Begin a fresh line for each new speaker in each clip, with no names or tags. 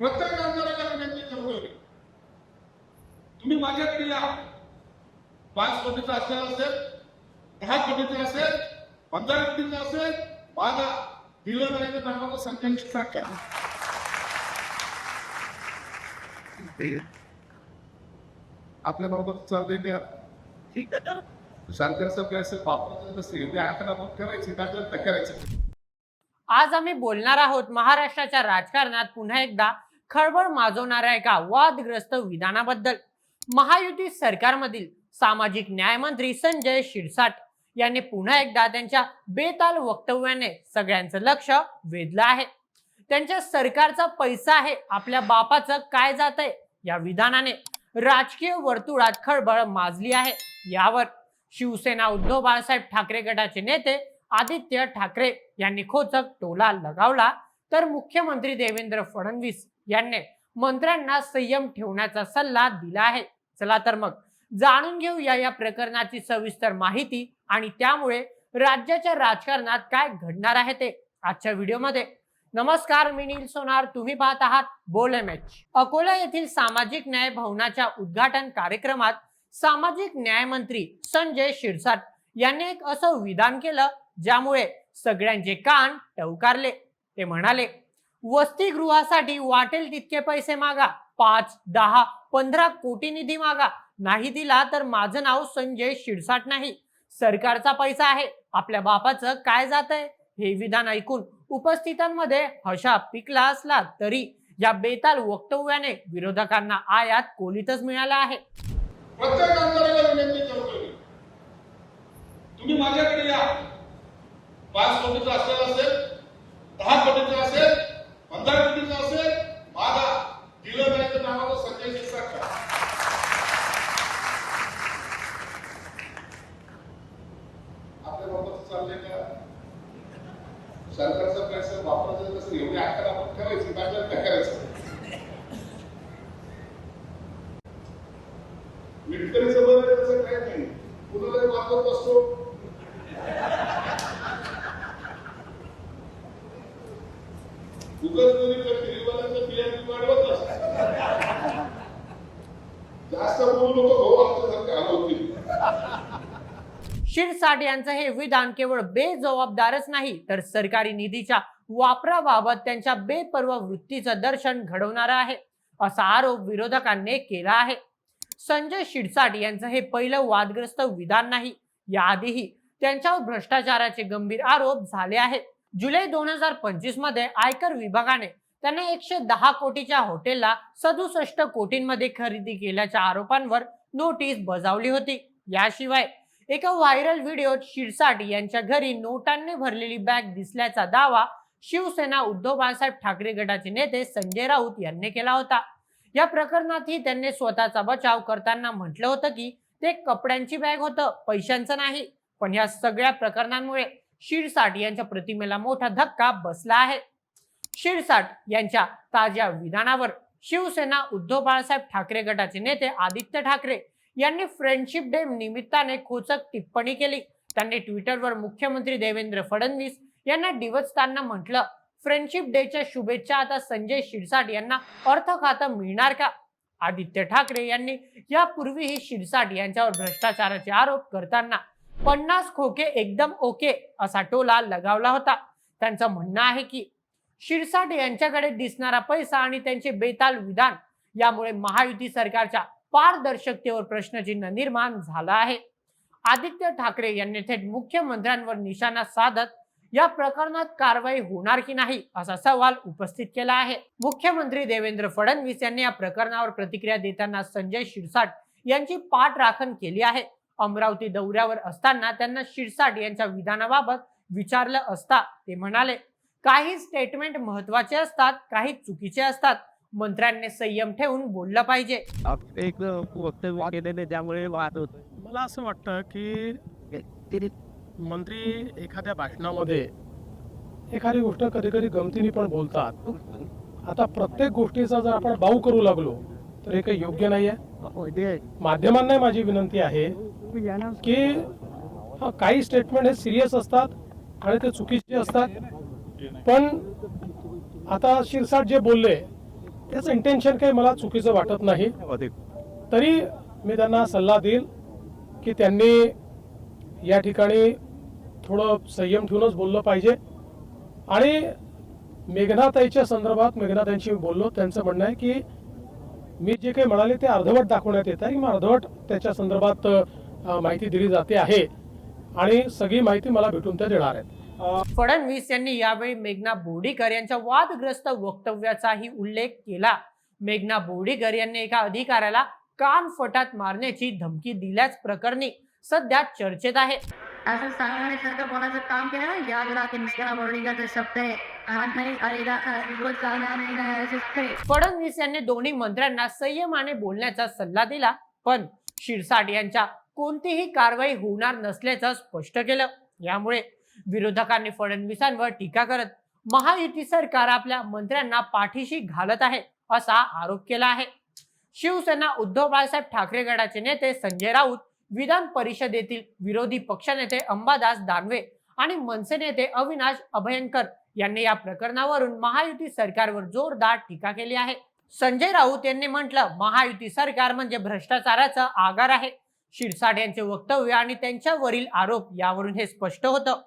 प्रत्येक आमदाराला तुम्ही माझ्याकडे या पाच कोटीचा असेल असेल दहा कोटीचा असेल पंधरा कोटीचा असेल माझा दिलं नाही नावाचं संख्यांची संख्या आपल्या बाबत चाललेल्या सरकारचं काय असेल वापरायचं नसेल ते आकडा मग करायची त्याच्यात करायचं.
आज आम्ही बोलणार आहोत महाराष्ट्राच्या राजकारणात पुन्हा एकदा. खळबळ माजवणाऱ्या एका वादग्रस्त विधानाबद्दल महायुती सरकारमधील सामाजिक न्यायमंत्री संजय शिरसाट यांनी पुन्हा एकदा त्यांच्या बेताल वक्तव्याने सगळ्यांचं लक्ष वेधलं आहे. त्यांच्या सरकारचा पैसा आहे आपल्या बापाचं काय जात आहे या विधानाने राजकीय वर्तुळात खळबळ माजली आहे. यावर शिवसेना उद्धव बाळासाहेब ठाकरे गटाचे नेते आदित्य ठाकरे यांनी खोचक टोला लगावला. तर मुख्यमंत्री देवेंद्र फडणवीस यांनी मंत्र्यांना संयम ठेवण्याचा सल्ला दिला आहे. चला तर मग जाणून घेऊया या प्रकरणाची सविस्तर माहिती आणि त्यामुळे राज्याच्या राजकारणात काय घडणार आहे ते आजच्या व्हिडिओमध्ये. नमस्कार मी नील सोनार. तुम्ही पाहत आहात बोल एम एच. अकोला येथील सामाजिक न्याय भवनाच्या उद्घाटन कार्यक्रमात सामाजिक न्याय मंत्री संजय शिरसाट यांनी एक असं विधान केलं ज्यामुळे सगळ्यांचे कान टवकारले. ते म्हणाले वसतिगृहासाठी वाटेल तितके पैसे मागा. पाच दहा पंधरा कोटी निधी मागा. नाही दिला तर माझं नाव संजय शिरसाट नाही. सरकारचा पैसा आहे. आपल्या बापाचं काय जात आहे हे विधान ऐकून उपस्थितांमध्ये हशा पिकला असला तरी या बेताल वक्तव्याने विरोधकांना आयात कोलीतच मिळाला आहे.
प्रत्येक आमदाराला विनंती करतोय तुम्ही माझ्याकडे या. पाच कोटीचा असेल असेल दहा कोटीचा असेल पंधरा कोटीचा असेल माझा दिलं नाही तर नावाचं संजय शिरसाट करा चालले का सरकारचा पैसा वापरायचा तसं एवढी आकार आपण करायची बाजार काय करायचं? मिटकरीचं बरं त्याचं काय नाही. कुणालाही वापरत असतो.
साठ यांचं हे विधान केवळ बेजबाबदारच नाही तर सरकारी निधीच्या वापराबाबत त्यांच्या बेपर्व वृत्तीचं दर्शन घडवणारं आहे असा आरोप विरोधकांनी केला आहे. संजय शिरसाट यांचं हे पहिलं वादग्रस्त विधान नाही याआधीही त्यांच्यावर भ्रष्टाचाराचे गंभीर आरोप झाले आहेत. जुलै दोन हजार पंचवीसमध्ये आयकर विभागाने त्यांना एकशे दहा कोटीच्या हॉटेलला सदुसष्ट कोटींमध्ये खरेदी केल्याच्या आरोपांवर नोटीस बजावली होती. याशिवाय एका व्हायरल व्हिडिओत शिरसाट यांच्या घरी नोटांनी भरलेली बॅग दिसल्याचा दावा शिवसेना उद्धव बाळासाहेब ठाकरे गटाचे नेते संजय राऊत यांनी केला होता. या प्रकरणातही त्यांनी स्वतःचा बचाव करताना म्हटलं होतं की ते कपड्यांची बॅग होतं पैशांचं नाही. पण या सगळ्या प्रकरणांमुळे शिरसाट यांच्या प्रतिमेला मोठा धक्का बसला आहे. शिरसाट यांच्या ताज्या विधानावर शिवसेना उद्धव बाळासाहेब ठाकरे गटाचे नेते आदित्य ठाकरे यांनी फ्रेंडशिप डे निमित्ताने खोचक टिप्पणी केली. त्यांनी ट्विटरवर मुख्यमंत्री देवेंद्र फडणवीस यांना डिवचताना म्हटलं फ्रेंडशिप डेच्या शुभेच्छा आता संजय शिरसाट यांना अर्थ खातं मिळणार का? आदित्य ठाकरे यांनी यापूर्वीही शिरसाट यांच्यावर भ्रष्टाचाराचे आरोप करताना पन्नास खोके एकदम ओके असा टोला लगावला होता. त्यांचं म्हणणं आहे की शिरसाट यांच्याकडे दिसणारा पैसा आणि त्यांचे बेताल विधान यामुळे महायुती सरकारच्या पारदर्शकतेवर प्रश्नचिन्ह निर्माण झाला आहे. आदित्य ठाकरे यांनी थेट मुख्यमंत्र्यांवर निशाणा साधत या प्रकरणात कारवाई होणार की नाही असा सवाल उपस्थित केला आहे. मुख्यमंत्री देवेंद्र फडणवीस यांनी या प्रकरणावर प्रतिक्रिया देताना संजय शिरसाट यांची पाठ राखण केली आहे. अमरावती दौऱ्यावर असताना त्यांना शिरसाट यांच्या विधानाबाबत विचारलं असता ते म्हणाले काही स्टेटमेंट महत्त्वाचे असतात काही चुकीचे असतात. मंत्र्यांनी संयम ठेवून बोललं पाहिजे.
एक वक्तव्य केलेले त्यामुळे वाद होत
मला असं वाटतं की मंत्री एखाद्या भाषणामध्ये एखादी गोष्ट कधी कधी गमतीने पण बोलतात. आता प्रत्येक गोष्टीचा जर आपण बाऊ करू लागलो तर हे काही योग्य नाही आहे. माध्यमांना माझी विनंती आहे की हा, काही स्टेटमेंट हे सिरियस असतात आणि ते चुकीचे असतात. पण आता शिरसाट जे बोलले त्याचं इंटेन्शन काही मला चुकीचं वाटत नाही. तरी मी त्यांना सल्ला देईल की त्यांनी या ठिकाणी थोडं संयम ठेवूनच बोललं पाहिजे. आणि मेघनाताईच्या संदर्भात मेघनाताईंशी मी बोललो. त्यांचं म्हणणं आहे की मी जे काही म्हणाले ते अर्धवट दाखवण्यात येत आहे. की मग अर्धवट त्याच्या संदर्भात माहिती दिली जाते आहे. आणि सगळी माहिती मला भेटून त्या देणार आहेत.
फडणवीस यांनी यावेळी मेघना बोर्डीकर यांच्या वादग्रस्त वक्तव्याचाही उल्लेख केला. मेघना बोर्डीकर यांनी एका अधिकाऱ्याला कान फटात मारण्याची धमकी दिल्याच प्रकरणी सध्या चर्चेत आहे.
असं सांगण्यासारखं कोणाचं काम केलं? ना या की मिस्टर बोर्डिंगचा शब्द आहे.
फडणवीस यांनी दोन्ही मंत्र्यांना संयमाने बोलण्याचा सल्ला दिला पण शिरसाट यांच्या कोणतीही कारवाई होणार नसल्याचं स्पष्ट केलं. यामुळे विरोधकांनी फडणवीसांवर टीका करत महायुती सरकार आपल्या मंत्र्यांना पाठीशी घालत आहे असा आरोप केला आहे. शिवसेना उद्धव बाळासाहेब ठाकरे गटाचे नेते संजय राऊत विधान परिषदेतील विरोधी पक्षनेते अंबादास दानवे आणि मनसे नेते अविनाश अभयंकर यांनी या प्रकरणावरून महायुती सरकारवर जोरदार टीका केली आहे. संजय राऊत यांनी म्हटलं महायुती सरकार म्हणजे भ्रष्टाचाराचा आगार आहे. शिरसाट यांचे वक्तव्य आणि त्यांच्यावरील आरोप यावरून हे स्पष्ट होतं.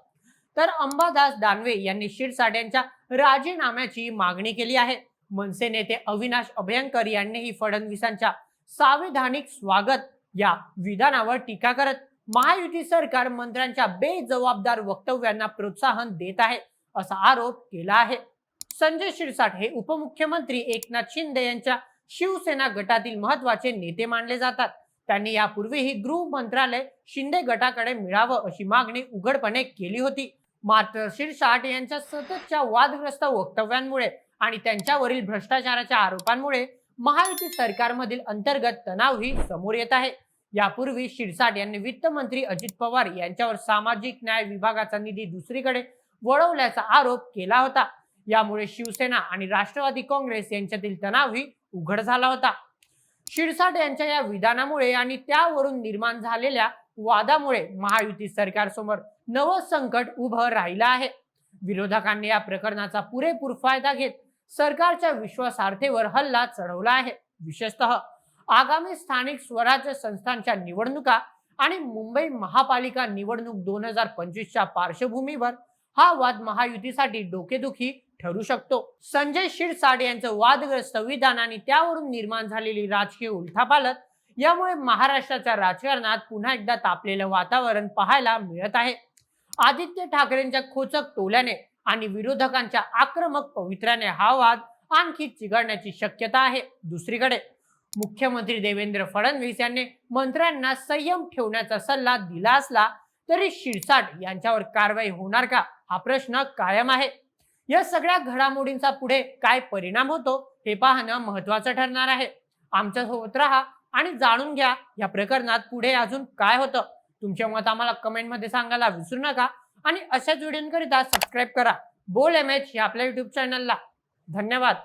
तर अंबादास दानवे यांनी शिरसाट्यांच्या राजीनाम्याची मागणी केली आहे. मनसे नेते अविनाश अभयंकर यांनीही फडणवीसांच्या सांविधानिक स्वागत या विधानावर टीका करत महायुती सरकार मंत्र्यांच्या बेजबाबदार वक्तव्यांना प्रोत्साहन देत आहे असा आरोप केला आहे. संजय शिरसाट हे उपमुख्यमंत्री एकनाथ शिंदे यांच्या शिवसेना गटातील महत्त्वाचे नेते मानले जातात. त्यांनी यापूर्वीही गृह मंत्रालय शिंदे गटाकडे मिळावं अशी मागणी उघडपणे केली होती. मात्र शिरसाट यांच्या सततच्या वादग्रस्त वक्तव्यांमुळे आणि त्यांच्यावरील भ्रष्टाचाराच्या आरोपांमुळे महायुती सरकारमधील अंतर्गत तणावही समोर येत आहे. यापूर्वी शिरसाट यांनी वित्त मंत्री अजित पवार यांच्यावर सामाजिक न्याय विभागाचा निधी दुसरीकडे वळवल्याचा आरोप केला होता. यामुळे शिवसेना आणि राष्ट्रवादी काँग्रेस यांच्यातील तणावही उघड झाला होता. शिरसाट यांच्या या विधानामुळे आणि त्यावरून निर्माण झालेल्या वादामुळे महायुती सरकारसमोर नवं संकट उभं राहिलं आहे. विरोधकांनी या प्रकरणाचा पुरेपूर फायदा घेत सरकारच्या विश्वासार्थेवर हल्ला चढवला आहे. विशेषतः आगामी स्थानिक स्वराज्य संस्थांच्या निवडणुका आणि मुंबई महापालिका निवडणूक दोन हजार पंचवीसच्या पार्श्वभूमीवर हा वाद महायुतीसाठी डोकेदुखी ठरू शकतो. संजय शिरसाट यांचं वादग्रस्त विधान आणि त्यावरून निर्माण झालेली राजकीय उलथापालत यामुळे महाराष्ट्राच्या राजकारणात पुन्हा एकदा तापलेलं वातावरण पाहायला मिळत आहे. आदित्य ठाकरेंच्या खोचक टोल्याने आणि विरोधकांच्या आक्रमक पवित्र्याने हा वाद आणखी चिघळण्याची शक्यता आहे दुसरीकडे. मुख्यमंत्री देवेंद्र फडणवीस यांनी मंत्र्यांना संयम ठेवण्याचा सल्ला दिला असला तरी शिरसाट यांच्यावर कारवाई होणार का? हा प्रश्न कायम आहे. या सगळ्या घडामोडींचा पुढे काय परिणाम होतो हे पाहणं महत्वाचं ठरणार आहे. आमच्यासोबत राहा आणि जाणून घ्या या प्रकरणात पुढे अजून काय होतं. तुमचे मत आम्हाला कमेंटमध्ये सांगायला विसरू नका. आणि अशाच व्हिडिओंकरिता सबस्क्राईब करा. बोल एम एच या आपल्या युट्यूब चॅनलला धन्यवाद.